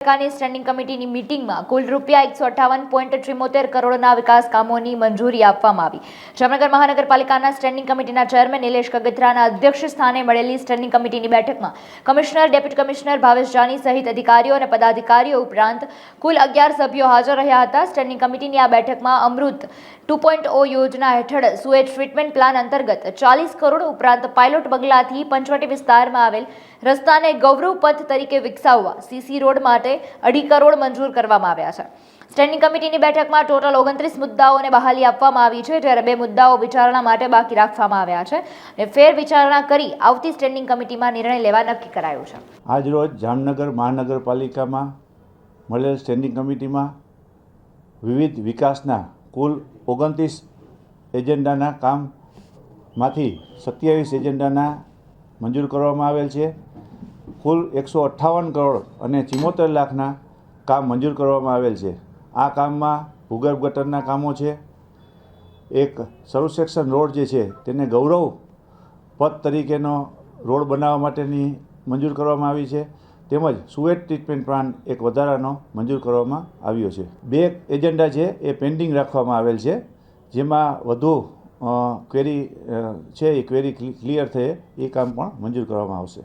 પાલિકાની સ્ટેન્ડિંગ કમિટીની મિટિંગમાં કુલ રૂપિયા એકસો અઠાવન પોઈન્ટ ત્રિમોતેર કરોડના વિકાસ કામોની મંજૂરી આપવામાં આવી. જામનગર મહાનગરપાલિકાના સ્ટેન્ડિંગ કમિટીના ચેરમેન નિલેશ કગથરાના અધ્યક્ષ સ્થાને મળેલી સ્ટેન્ડિંગ કમિટીની બેઠકમાં commissioner, deputy commissioner Bhavesh Jani સહિત અધિકારીઓ અને પદાધિકારીઓ ઉપરાંત કુલ અગિયાર સભ્યો હાજર રહ્યા હતા. સ્ટેન્ડિંગ કમિટીની આ બેઠકમાં અમૃત ટુ પોઈન્ટ ઓ યોજના હેઠળ સુએજ ટ્રીટમેન્ટ પ્લાન અંતર્ગત ચાલીસ કરોડ ઉપરાંત પાયલોટ બંગલાથી પંચવટી વિસ્તારમાં આવેલ રસ્તાને ગૌરવ પથ તરીકે વિકસાવવા સીસી રોડ માટે અઢી કરોડ મંજૂર કરવામાં આવ્યા છે. સ્ટેન્ડિંગ કમિટીની બેઠકમાં ટોટલ ઓગણત્રીસ મુદ્દાઓને બહાલી આપવામાં આવી છે, જ્યારે બે મુદ્દાઓ વિચારણા માટે બાકી રાખવામાં આવ્યા છે અને ફેર વિચારણા કરી આવતી સ્ટેન્ડિંગ કમિટીમાં નિર્ણય લેવા નક્કી કરાયું છે. આજરોજ જામનગર મહાનગરપાલિકામાં મળેલ સ્ટેન્ડિંગ કમિટીમાં વિવિધ વિકાસના કુલ ઓગણત્રીસ એજન્ડાના કામમાંથી સત્યાવીસ એજન્ડાના મંજૂર કરવામાં આવેલ છે. કુલ એકસો અઠ્ઠાવન કરોડ અને ચુમ્મોતેર લાખના કામ મંજૂર કરવામાં આવેલ છે. આ કામમાં ભૂગર્ભ ગટરના કામો છે. એક સર્વ સેક્શન રોડ જે છે તેને ગૌરવ પથ તરીકેનો રોડ બનાવવા માટેની મંજૂર કરવામાં આવી છે. તેમજ સુએટ ટ્રીટમેન્ટ પ્લાન્ટ એક વધારાનો મંજૂર કરવામાં આવ્યો છે. બે એજન્ડા છે એ પેન્ડિંગ રાખવામાં આવેલ છે, જેમાં વધુ ક્વેરી છે એ ક્વેરી ક્લિયર થયે એ કામ પણ મંજૂર કરવામાં આવશે.